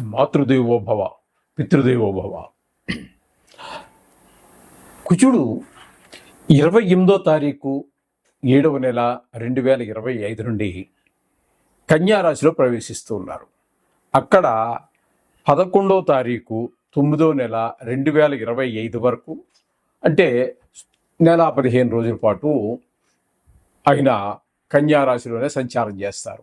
మాతృదేవోభవ పితృదేవోభవ కుచుడు ఇరవై ఎనిమిదో తారీఖు ఏడవ నెల రెండు వేల ఇరవై ఐదు నుండి కన్యారాశిలో ప్రవేశిస్తూ ఉన్నారు. అక్కడ పదకొండవ తారీఖు తొమ్మిదో నెల రెండు వేల ఇరవై ఐదు వరకు అంటే నెల పదిహేను రోజుల పాటు ఆయన కన్యారాశిలోనే సంచారం చేస్తారు.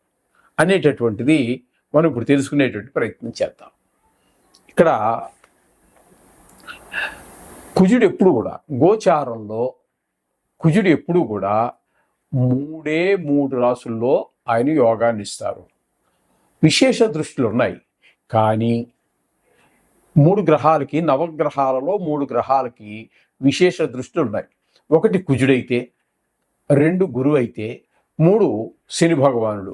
అనేటటువంటిది మనం ఇప్పుడు తెలుసుకునేటువంటి ప్రయత్నం చేద్దాం. ఇక్కడ కుజుడు ఎప్పుడు కూడా గోచారంలో కుజుడు ఎప్పుడు కూడా మూడే మూడు రాసుల్లో ఆయన యోగాన్ని ఇస్తారు. విశేష దృష్టిలు ఉన్నాయి. కానీ మూడు గ్రహాలకి నవగ్రహాలలో మూడు గ్రహాలకి విశేష దృష్టిలు ఉన్నాయి. ఒకటి కుజుడైతే రెండు గురువు అయితే మూడు శని భగవానుడు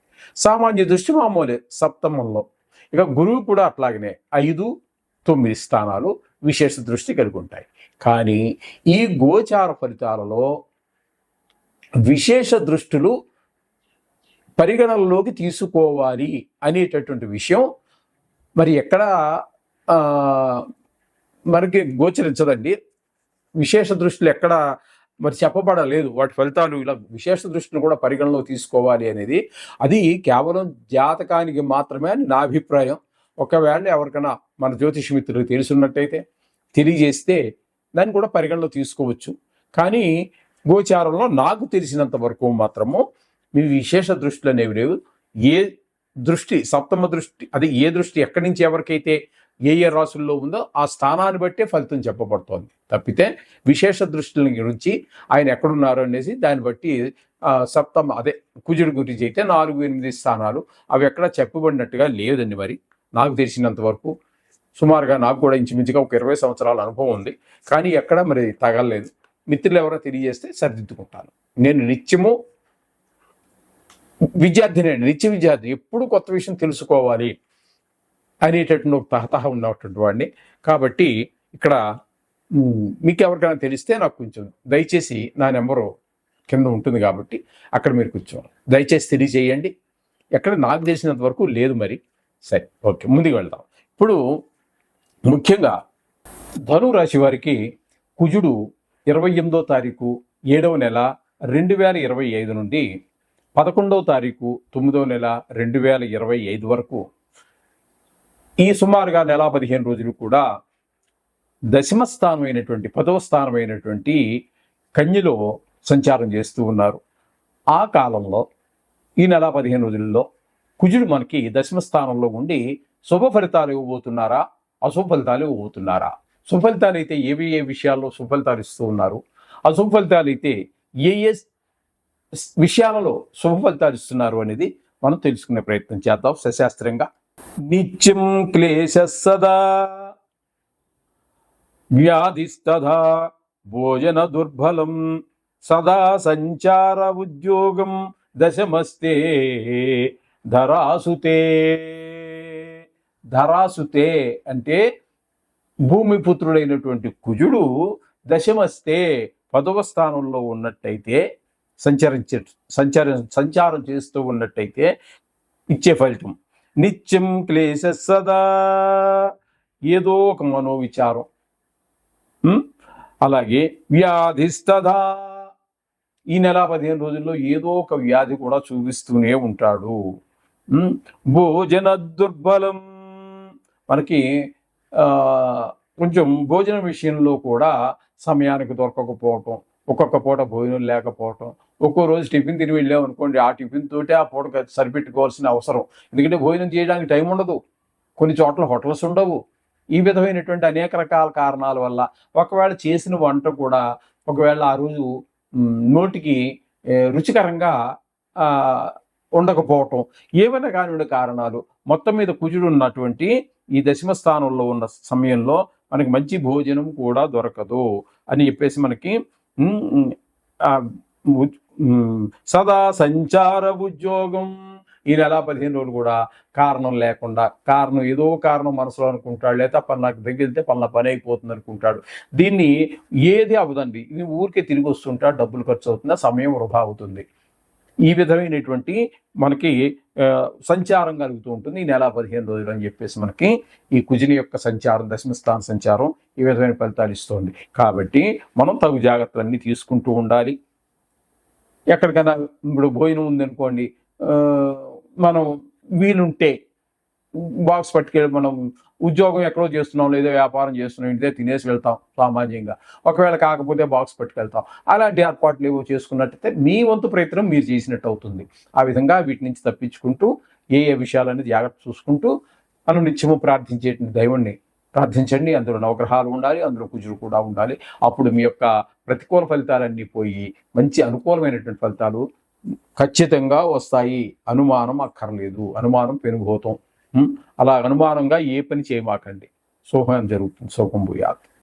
సామాన్య దృష్టి మామూలే సప్తమంలో. ఇక గురువు కూడా అట్లాగనే ఐదు తొమ్మిది స్థానాలు విశేష దృష్టి కలిగి ఉంటాయి. కానీ ఈ గోచార ఫలితాలలో విశేష దృష్టిలు పరిగణనలోకి తీసుకోవాలి అనేటటువంటి విషయం మరి ఎక్కడ మనకి గోచరించదండి. విశేష దృష్టిలు ఎక్కడ మరి చెప్పబడలేదు. వాటి ఫలితాలు ఇలా విశేష దృష్టిని కూడా పరిగణలో తీసుకోవాలి అనేది. అది కేవలం జాతకానికి మాత్రమే అని నా అభిప్రాయం. ఒకవేళ ఎవరికైనా మన జ్యోతిష మిత్రులు తెలుసున్నట్టయితే తెలియజేస్తే దాన్ని కూడా పరిగణలో తీసుకోవచ్చు. కానీ గోచారంలో నాకు తెలిసినంత వరకు మాత్రము మీ విశేష దృష్టిలు అనేవి లేవు. ఏ దృష్టి సప్తమ దృష్టి అది ఏ దృష్టి ఎక్కడి నుంచి ఎవరికైతే ఏ ఏ రాసుల్లో ఉందో ఆ స్థానాన్ని బట్టే ఫలితం చెప్పబడుతోంది. తప్పితే విశేష దృష్టిల గురించి ఆయన ఎక్కడున్నారు అనేసి దాన్ని బట్టి సప్తమ అదే కుజుడి గురించి అయితే నాలుగు ఎనిమిది స్థానాలు అవి ఎక్కడ చెప్పబడినట్టుగా లేదండి మరి. నాకు తెలిసినంత వరకు సుమారుగా నాకు కూడా ఇంచుమించుగా ఒక ఇరవై సంవత్సరాల అనుభవం ఉంది. కానీ ఎక్కడ మరి తగలలేదు. మిత్రులు ఎవరో తెలియజేస్తే సరిదిద్దుకుంటాను. నేను నిత్యము విద్యార్థిని నిత్య విద్యార్థి. ఎప్పుడు కొత్త విషయం తెలుసుకోవాలి. అనేటటువంటి ఒక తహతహ ఉన్నటువంటి వాడిని. కాబట్టి ఇక్కడ మీకు ఎవరికైనా తెలిస్తే నాకు కొంచెం దయచేసి నా నెంబరు కింద ఉంటుంది కాబట్టి అక్కడ మీరు కొంచెం దయచేసి తెలియజేయండి. ఎక్కడ నాకు తెలిసినంత వరకు లేదు మరి. సరే ఓకే ముందుకు వెళ్దాం. ఇప్పుడు ముఖ్యంగా ధను రాశి వారికి కుజుడు ఇరవై ఎనిమిదో తారీఖు ఏడవ నెల రెండు వేల ఇరవై ఐదు నుండి పదకొండవ తారీఖు తొమ్మిదవ నెల రెండు వేల ఇరవై ఐదు వరకు ఈ సుమారుగా నెల పదిహేను రోజులు కూడా దశమ అయినటువంటి పదవ స్థానం అయినటువంటి కన్యలో సంచారం చేస్తూ ఉన్నారు. ఆ కాలంలో ఈ నెల పదిహేను రోజుల్లో కుజుడు మనకి దశమ స్థానంలో ఉండి శుభ ఫలితాలు ఇవ్వబోతున్నారా? అశుభ ఫలితాలు ఇవ్వబోతున్నారా? సుఫలితాలు అయితే ఏవి ఏ విషయాల్లో సుఫలితాలు ఇస్తూ ఉన్నారు? అశుభ ఫలితాలు అయితే ఏ ఏ విషయాలలో శుభ ఫలితాలు ఇస్తున్నారు అనేది మనం తెలుసుకునే ప్రయత్నం చేద్దాం సశాస్త్రంగా. నిత్యం క్లేశ సదా వ్యాధిస్తథా భోజన దుర్బలం సదా సంచార ఉద్యోగం దశమస్తే ధరాసుతే. ధరాసుతే అంటే భూమిపుత్రుడైనటువంటి కుజుడు దశమస్తే పదవ స్థానంలో ఉన్నట్టయితే సంచరించే సంచారం సంచారం చేస్తూ ఉన్నట్టయితే ఇచ్చే ఫలితం. నిత్యం క్లేశ సదా. ఏదో ఒక మనోవిచారం. అలాగే వ్యాధిస్తదా. ఈ నెల పదిహేను రోజుల్లో ఏదో ఒక వ్యాధి కూడా చూపిస్తూనే ఉంటాడు. భోజన దుర్బలం. మనకి కొంచెం భోజనం విషయంలో కూడా సమయానికి దొరకకపోవటం. ఒక్కొక్క పూట భోజనం లేకపోవటం. ఒక్కో రోజు టిఫిన్ తిని వెళ్ళాం అనుకోండి ఆ టిఫిన్ తోటే ఆ పూట సరిపెట్టుకోవాల్సిన అవసరం. ఎందుకంటే భోజనం చేయడానికి టైం ఉండదు. కొన్ని చోట్ల హోటల్స్ ఉండవు. ఈ విధమైనటువంటి అనేక రకాల కారణాల వల్ల ఒకవేళ చేసిన వంట కూడా ఒకవేళ ఆ రోజు నోటికి రుచికరంగా ఉండకపోవటం. ఏమైనా కానివ్వండి కారణాలు. మొత్తం మీద కుజుడు ఉన్నటువంటి ఈ దశమ స్థానంలో ఉన్న సమయంలో మనకి మంచి భోజనం కూడా దొరకదు అని చెప్పేసి మనకి సదా సంచార ఉద్యోగం ఈ నెల పదిహేను రోజులు కూడా కారణం లేకుండా కారణం ఏదో కారణం మనసులో అనుకుంటాడు లేదా నాకు దగ్గరితే పలానా పని అయిపోతుంది అనుకుంటాడు దీన్ని ఏది అవదండి ఇది ఊరికే తిరిగి వస్తుంటా డబ్బులు ఖర్చు అవుతుందా సమయం వృధా అవుతుంది ఈ విధమైనటువంటి మనకి సంచారం కలుగుతూ ఉంటుంది. ఈ నెల పదిహేను రోజులు అని చెప్పేసి మనకి ఈ కుజిని యొక్క సంచారం దశమస్థాన సంచారం ఈ విధమైన ఫలితాలు ఇస్తుంది. కాబట్టి మనం తగు జాగ్రత్తలన్నీ తీసుకుంటూ ఉండాలి. ఎక్కడికైనా ఇప్పుడు భోజనం ఉందనుకోండి మనం వీలుంటే బాక్స్ పట్టుకెళ్ళి మనం ఉద్యోగం ఎక్కడో చేస్తున్నాం లేదా వ్యాపారం చేస్తున్నాం ఇంటిదే తినేసి వెళ్తాం సామాన్యంగా. ఒకవేళ కాకపోతే బాక్స్ పట్టుకెళ్తాం అలాంటి ఏర్పాట్లు ఏవో చేసుకున్నట్టయితే మీ వంతు ప్రయత్నం మీరు చేసినట్టు అవుతుంది. ఆ విధంగా వీటి నుంచి తప్పించుకుంటూ ఏ ఏ విషయాలన్నీ జాగ్రత్త చూసుకుంటూ మనం నిత్యము ప్రార్థించే దైవుణ్ణి ప్రార్థించండి. అందులో నవగ్రహాలు ఉండాలి అందులో కుజులు కూడా ఉండాలి. అప్పుడు మీ యొక్క ప్రతికూల ఫలితాలన్నీ పోయి మంచి అనుకూలమైనటువంటి ఫలితాలు ఖచ్చితంగా వస్తాయి. అనుమానం అక్కర్లేదు. అనుమానం పెనుభూతం అలా అనుమానంగా ఏ పని చేయమాకండి. సోహం జరుగుతుంది సోహం భూయాత్.